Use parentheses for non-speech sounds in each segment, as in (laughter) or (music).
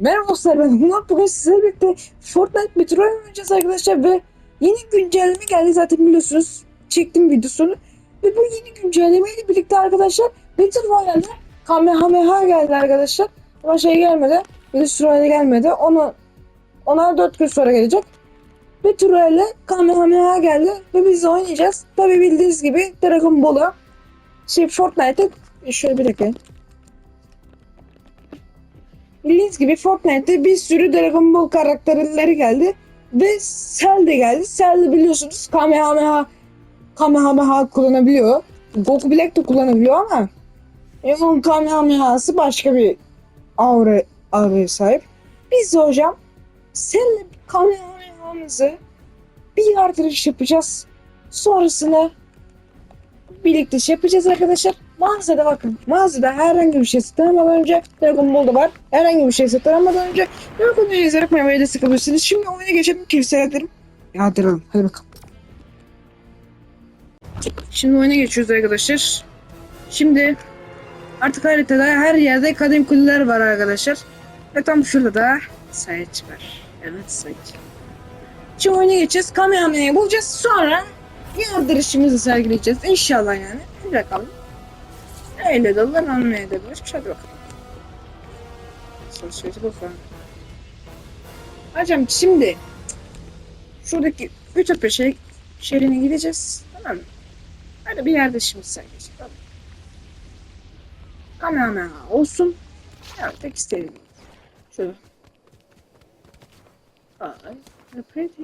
Merhaba dostlar ben Umut. Bugün sizlerle birlikte Fortnite Metro oynayacağız arkadaşlar ve yeni güncelleme geldi zaten biliyorsunuz. Çektim videosunu. Ve bu yeni güncelleme ile birlikte arkadaşlar Battle Royale'de Kamehameha geldi arkadaşlar. Ama şey gelmedi. Battle Royale gelmedi. Onu ona 4 gün sonra gelecek. Battle Royale'de Kamehameha geldi ve biz de oynayacağız. Tabi bildiğiniz gibi Dragon Ball'u şey Fortnite'de şöyle bir dakika. Bildiğiniz gibi Fortnite'te bir sürü Dragon Ball karakterleri geldi. Ve Cell de geldi. Cell biliyorsunuz Kamehameha Kamehameha kullanabiliyor. Goku Black de kullanabiliyor ama e, onun Kamehameha'sı başka bir aura, auraya sahip. Biz de hocam Cell'le Kamehameha'mızı bir yardırış yapacağız. Sonrasında birlikte şey yapacağız arkadaşlar. Mağazada bakın. Mağazada herhangi bir şey satın almadan önce Dragon Ball'da var. Herhangi bir şey satın almadan önce Dragon Ball'u izleyerek memoya destek alıyorsunuz. Şimdi oyuna geçelim. Kimseye ederim. Yağdıralım. Hadi bakalım. Şimdi oyuna geçiyoruz arkadaşlar. Şimdi artık haritada her yerde kadem kuleler var arkadaşlar. Ve tam şurada da Sayaç var. Evet Sayaç. Şimdi oyuna geçeceğiz. Kamehameha'yı bulacağız. Sonra yardırışımızı sergileyeceğiz. İnşallah yani. Bir bakalım. Öyle de olur anlayabilir. Hadi bakalım. Sosyete bakalım. Hocam şimdi şuradaki Ütopya şey, şehrine gideceğiz. Tamam mı? Öyle bir yerde şimdi sergileyeceğiz. Tamam. mı? Kamehameha olsun. Evet tek istediğim. Şöyle. Ay. pretty.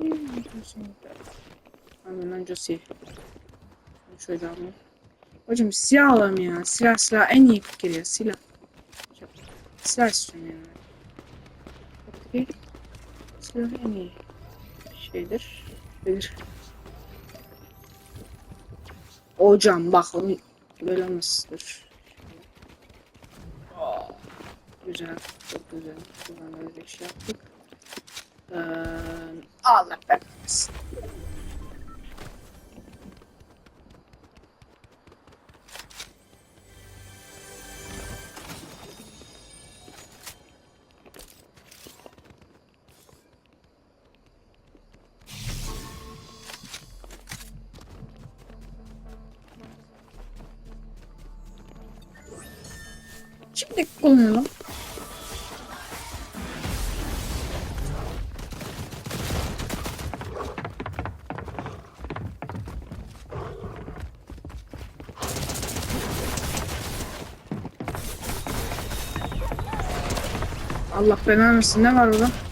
Hemen öncesi. Şöyle alayım. Hocam silah alalım ya. Silah silah en iyi fikir ya. Silah. Silah istiyorum yani. Okey. Silah en iyi şeydir. Bilir. Hocam bak onu böyle olmasıdır. Güzel. Çok güzel. Buradan böyle bir şey yaptık. Ee, Allah vermesin. Şimdi kullanalım. Allah belanı ne var orada?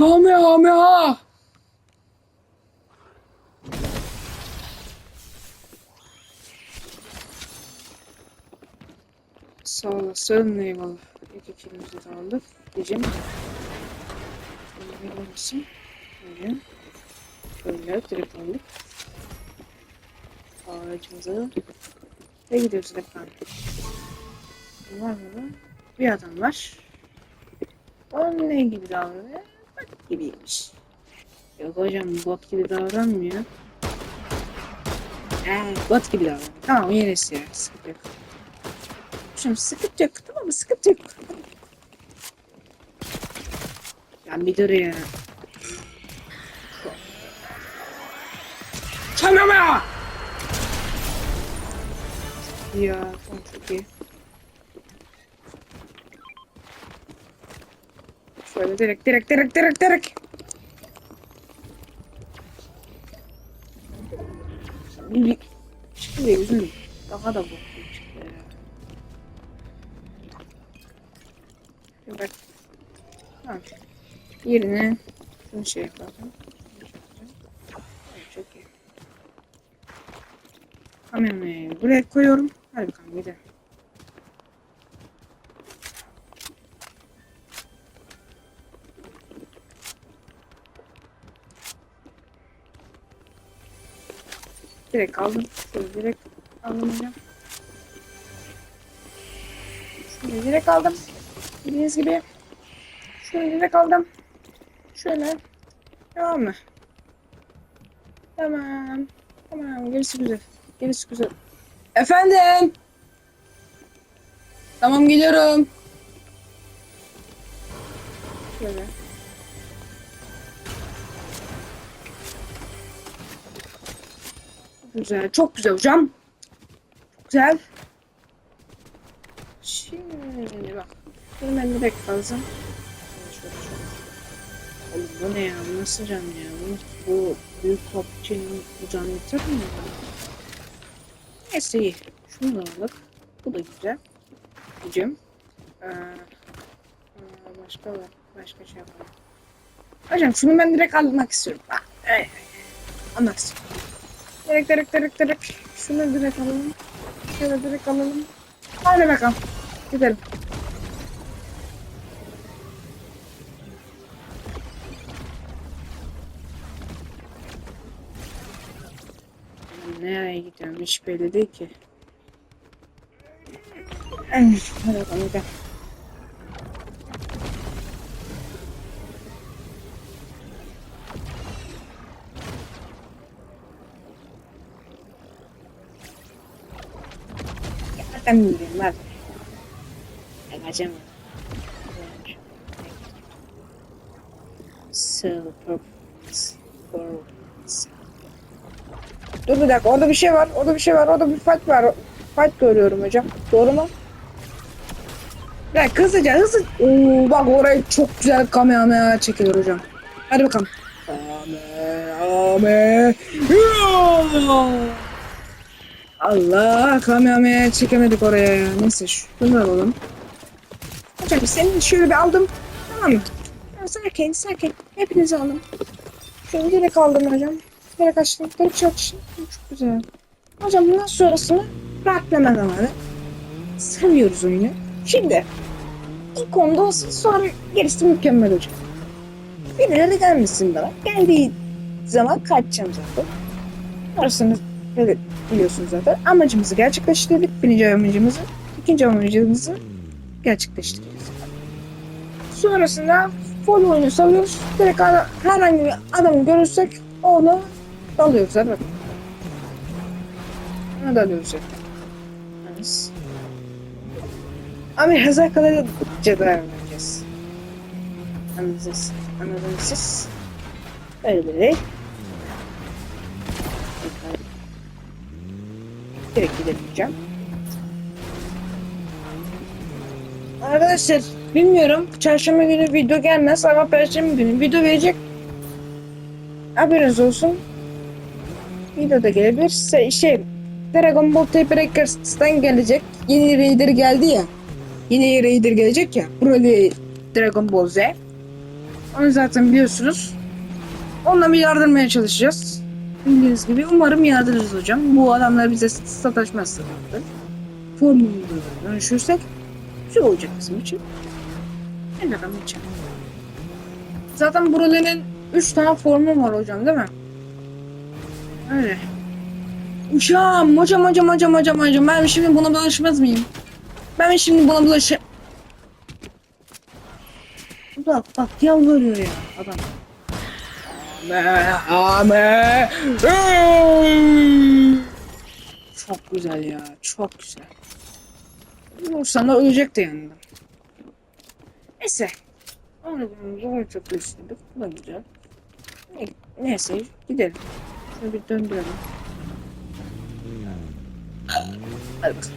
Kamehameha! Sağ olasın eyvallah. İki kilimizi de aldık. Diyeceğim. Böyle olmasın. Böyle. Böyle direkt aldık. Ağacımıza. Ve gidiyoruz ben. Var mı? Bir adam var. O ne gibi davranıyor? Gibiymiş. Yok hocam bot gibi davranmıyor. Ee, bot gibi davranıyor. Tamam yenisi ya. Sıkıntı yok. Hocam sıkıntı yok. Tamam mı? Sıkıntı yok. Ya bir dur ya. Çanama! Ya çok iyi. Şöyle direkt direkt direkt direkt direkt. Şimdi üzüldüm. Daha da boklu çıktı ya. Bak. Tamam. Yerine şunu şey yapalım. Çok iyi. Kamerayı buraya koyuyorum. Hadi bakalım gidelim. Direkt aldım. Şöyle direkt aldım hocam. Şöyle direkt aldım. Bildiğiniz gibi. Şöyle direkt aldım. Şöyle. Tamam mı? Tamam. Tamam. Gerisi güzel. Gerisi güzel. Efendim. Tamam geliyorum. Şöyle. Güzel. Çok güzel hocam. Çok güzel. Şimdi bak. Dur ben direkt kalsın. Şöyle şöyle. Oğlum bu ne ya? Bu nasıl cam ya? Bu, büyük topçunun bu canı mi? Neyse iyi. Şunu da aldık. Bu da güzel. Gücüm. Ee, ee, başka var. Başka şey yapalım. Hocam şunu ben direkt almak istiyorum. Ha, evet. İstiyorum. Direkt direkt direkt direkt. Şunu direkt alalım. Şöyle direkt alalım. Hadi bakalım. Gidelim. Nereye gidiyorum hiç belli değil ki. Hadi bakalım gidelim. Nereden bileyim lan? Bakacağım. Super. Super. Dur bir dakika orada bir şey var. Orada bir şey var. Orada bir fight var. Fight görüyorum hocam. Doğru mu? Bir dakika hızlıca hızlı. Oo, bak oraya çok güzel kamera çekilir hocam. Hadi bakalım. Kamera. Allah kamera çekemedik oraya ya. Neyse şunu alalım. Hocam seni şöyle bir aldım. Tamam mı? Sakin sakin. Hepinizi aldım. Şöyle direkt aldım hocam. Direkt açtım. Direkt açtım. Çok güzel. Hocam bundan sonrasını rahatlama zamanı. Seviyoruz oyunu. Şimdi ilk onda olsun sonra gerisi mükemmel hocam. Birileri gelmesin bana. Geldiği zaman kaçacağım zaten. Orasını evet, biliyorsunuz zaten. Amacımızı gerçekleştirdik. Birinci amacımızı. ikinci amacımızı gerçekleştirdik. Sonrasında full oyunu salıyoruz. Direkt ara- herhangi bir adamı görürsek onu dalıyoruz. Evet. Ona dalıyoruz zaten. Nice. Hazır kadar ceza vereceğiz. Anladınız. Anladınız siz. Böyle böyle. Direkt gidebileceğim. Arkadaşlar bilmiyorum çarşamba günü video gelmez ama perşembe günü video verecek. Haberiniz olsun. Video da gelebilir. Se- Şey Dragon Ball Tape Breakers'tan gelecek. Yeni Raider geldi ya. Yeni Raider gelecek ya. Broly Dragon Ball Z. Onu zaten biliyorsunuz. Onunla bir yardırmaya çalışacağız. Bildiğiniz gibi umarım yardırırız hocam. Bu adamlar bize sataşmazsa. Formülü dönüşürsek güzel olacak bizim için. En bakalım için. Zaten Broly'nin 3 tane formu var hocam değil mi? Öyle. Hocam, hocam, hocam, hocam, hocam, hocam. Ben şimdi buna bulaşmaz mıyım? Ben şimdi buna bulaşı... Bak, bak yalvarıyor ya adam. Çok güzel ya, çok güzel. Vursan da ölecek de yanında. Neyse. Onu zor çok istedik. Bu da güzel. Ne- Neyse gidelim. Şunu bir döndürelim. Hadi bakalım.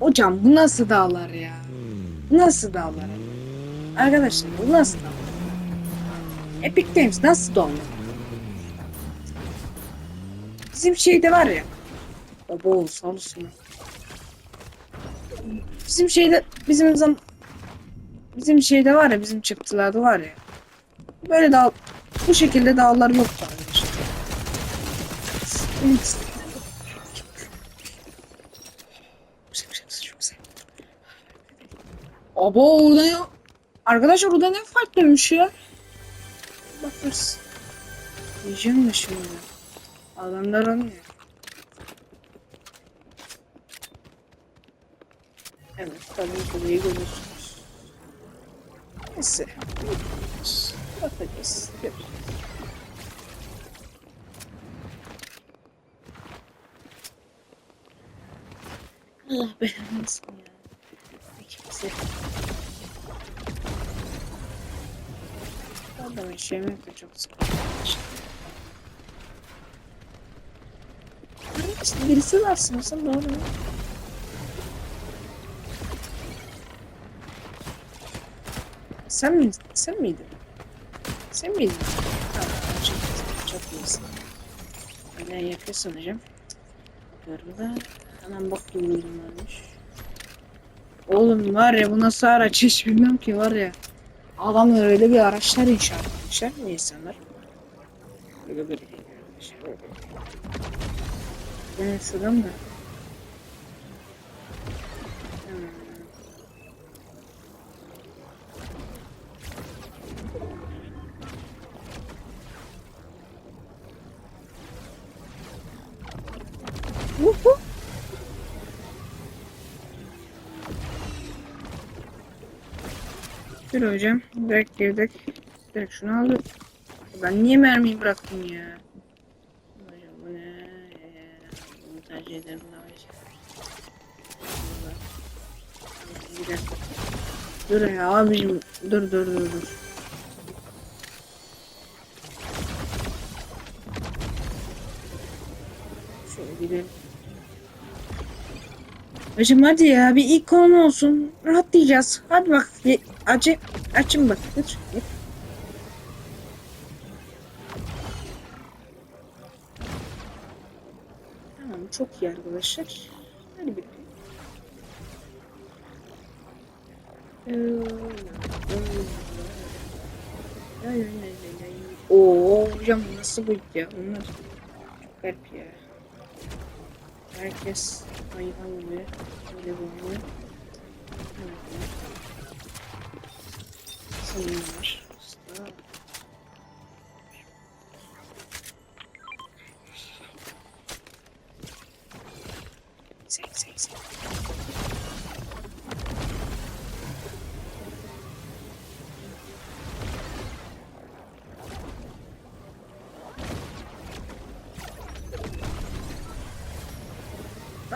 Hocam bu nasıl dağlar ya? Nasıl dağlar? Arkadaşlar bu nasıl dağlar? Epic Games nasıl dağlar? Bizim şeyde var ya. Baba sağ olsun. Bizim şeyde bizim zam bizim şeyde var ya bizim çıktılarda var ya. Böyle dağ bu şekilde dağlar yok arkadaşlar. Abo orada ya. Arkadaşlar orada ne fark dönmüş ya? Bakarız. Diyeceğim de şimdi. Adamlar anlıyor. Evet, tabii burayı görüyorsunuz. Neyse. Bakacağız. Allah belanı ya. Kimse. Adamın yemek de çok sıkıntı. İşte birisi var sanırsam doğru mu? Sen miydin? Sen miydin? Sen miydin? Tamam, çok, çok iyisin. Ne yapıyorsun hocam? Burada hemen bak gibi varmış. Oğlum var ya bu nasıl araç hiç bilmiyorum ki var ya. Adamlar öyle bir araçlar inşa etmişler mi insanlar? Böyle böyle şey. Ben şuradan da. Hmm. Dur hocam. Direkt girdik. Direkt şunu aldık. Ben niye mermiyi bıraktım ya? Hocam bu ne? Ee, Bunu tercih ederim daha dakika. Dur ya abicim. Dur dur dur dur. Şöyle gidelim. Hocam hadi ya bir ilk konu olsun. Rahatlayacağız. Hadi bak. ye- Acı, açın bak. Geç. Tamam çok iyi arkadaşlar. Hadi bir. Oo hocam nasıl bu ya? Bunlar çok garip ya. Herkes hayvan gibi böyle böyle. Senin var. Usta.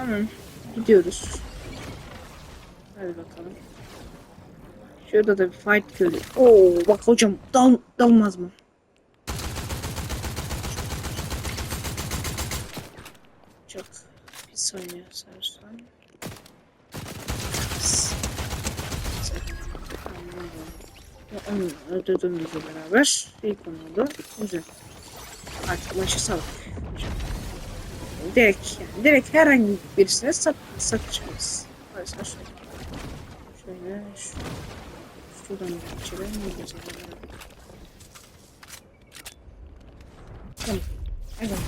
Tamam. Gidiyoruz. Hadi bakalım. Şurada da bir fight görüyor. Oo bak hocam dal dalmaz mı? Çok pis oynuyor sarsan. Onu öldürdüğümüzle beraber ilk oldu. Güzel. Artık maçı salak. Hocam. Direkt yani direkt herhangi birisine sat satacağız. Mesela şöyle. Şöyle şu, şuradan geçelim. Ne geçelim? Tamam. Evet.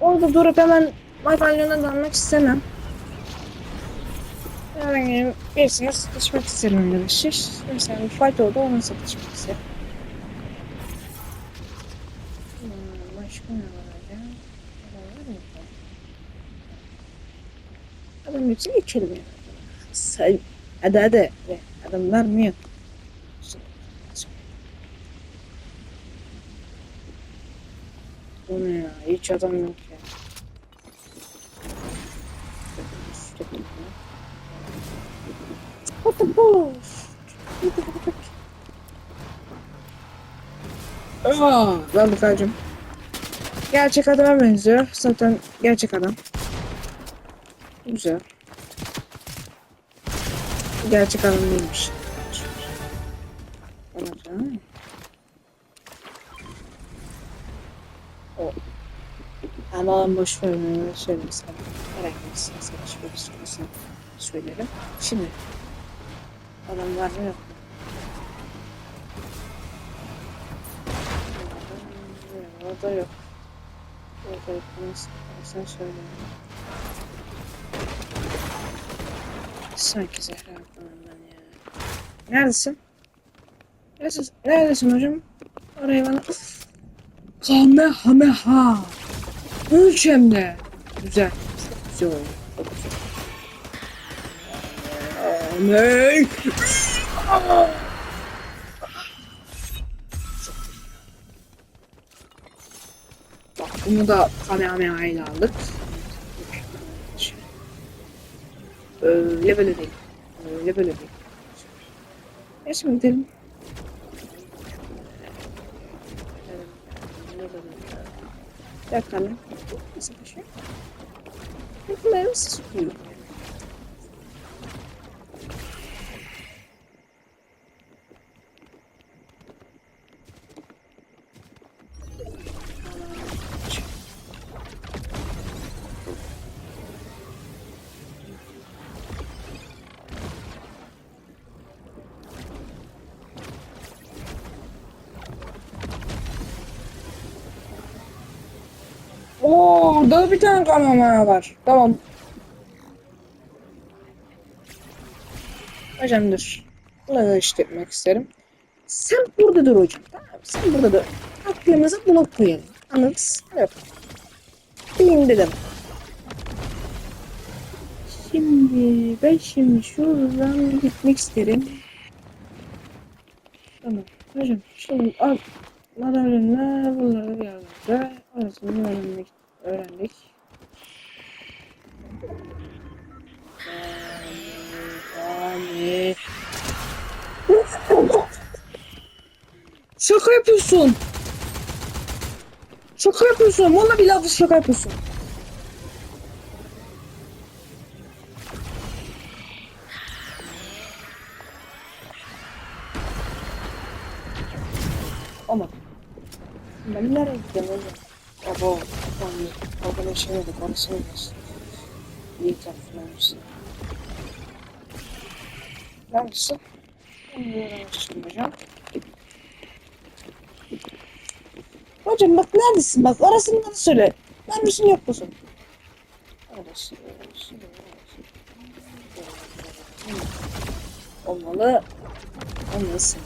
Orada durup hemen madalyona dalmak istemem. Herhangi birisine satışmak isterim arkadaşlar. Mesela bir fight oldu ona satışmak isterim. Var mı? Adam geçelim ya. Say, hadi hadi. Ve Adam var mı yok? Bu ne ya? Hiç adam yok ya. What the bullsh? Aa, ben bu kalcım. Gerçek adama benziyor. Zaten gerçek adam. Güzel. Gerçek adam değilmiş. O. Ama boş ver onu söyleyeyim sana. Herhangi birisine satış birisine söylerim. Şimdi. Adam var mı yok mu? Orada yok. Yok. Nasıl? Sen söyle. Sanki Zehra ablamdan ya. Neredesin? Neredesin, Neredesin hocam? Oraya bana... Kamehameha. Üç hem de. Güzel. Güzel oldu. Ne? Bak bunu da Kamehameha ile aldık. Öyle böyle değil. Öyle böyle şimdi gidelim. Bir dakika lan. Nasıl bir şey? Bunları nasıl orada bir tane kamera var. Tamam. Hocam dur. Bunu da işletmek isterim. Sen burada dur hocam. Tamam? Sen burada dur. Aklımıza bunu koyalım. Anladınız? Yok. Bileyim dedim. Şimdi ben şimdi şuradan gitmek isterim. Tamam. Hocam şimdi al. Madalyonlar bunları bir yerlerde. Orasını öğrenmek, öğrendik. Yani, yani. Şaka yapıyorsun. Şaka yapıyorsun. Vallahi billahi şaka yapıyorsun. Ama ben nereye gideceğim hocam? Abo, anne, babana şey oldu, olmasın. İyi taraflanmışsın. Neredesin? Onu öğrenmişsin hocam. Hocam bak neredesin bak arasını bana söyle. Neredesin yok musun? Neredesin? Neredesin? Neredesin? Olmalı. Olmasın.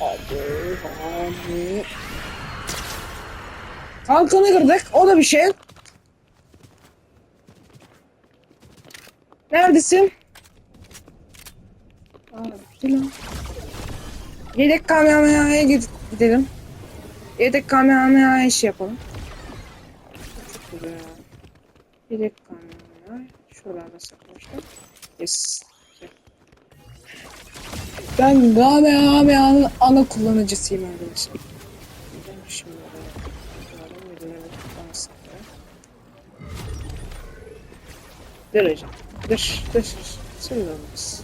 Hadi. Kalkanı kırdık. O da bir şey. Neredesin? Yedek kameraya gidelim. Yedek kameraya iş yapalım. Yedek kamera. Şuralarda saklamışlar. Yes. Ben Kamehameha'nın ana kullanıcısıyım arkadaşlar. Şimdi. Dur hocam. Dur, dur, dur. Şimdi olmaz.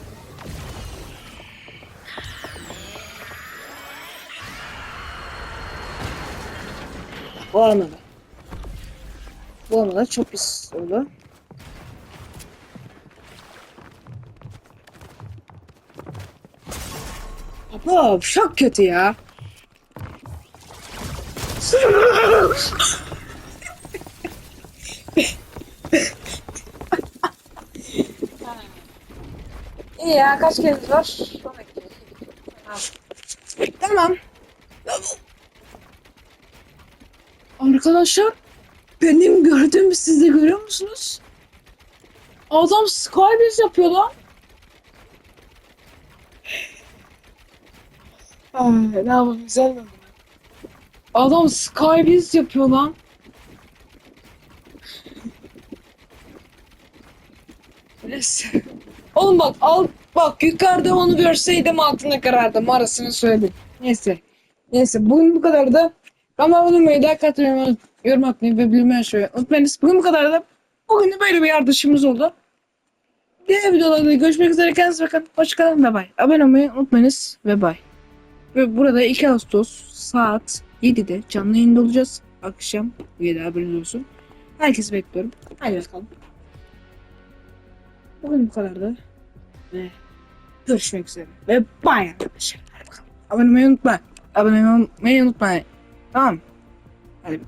Bu olmadı. Bu olmadı. Çok pis oldu. Baba çok kötü ya. (laughs) İyi ya kaç kez var? 12. Tamam. Arkadaşlar benim gördüğümü siz de görüyor musunuz? Adam Skybase yapıyor lan. Ay, ne yapalım güzel mi? Adam Skybase yapıyor lan. Neyse. Oğlum bak al bak yukarıda onu görseydim altına karardım arasını söyledim. Neyse. Neyse bugün bu kadar da kanalıma olmayı, like atmayı, yorum atmayı ve bilmeyi şöyle unutmayınız. Bugün bu kadar da bugün de böyle bir yardışımız oldu. Diğer videolarda görüşmek üzere. Kendinize bakın. Hoşçakalın ve bay. Abone olmayı unutmayınız ve bay. Ve burada 2 Ağustos saat 7'de canlı yayında olacağız. Akşam 7 haberiniz olsun. Herkesi bekliyorum. Hadi bakalım. Bugün bu kadardı. Ve görüşmek üzere. Ve bay arkadaşlar. Abone olmayı unutmayın. Abone olmayı unutmayın. Tamam. Hadi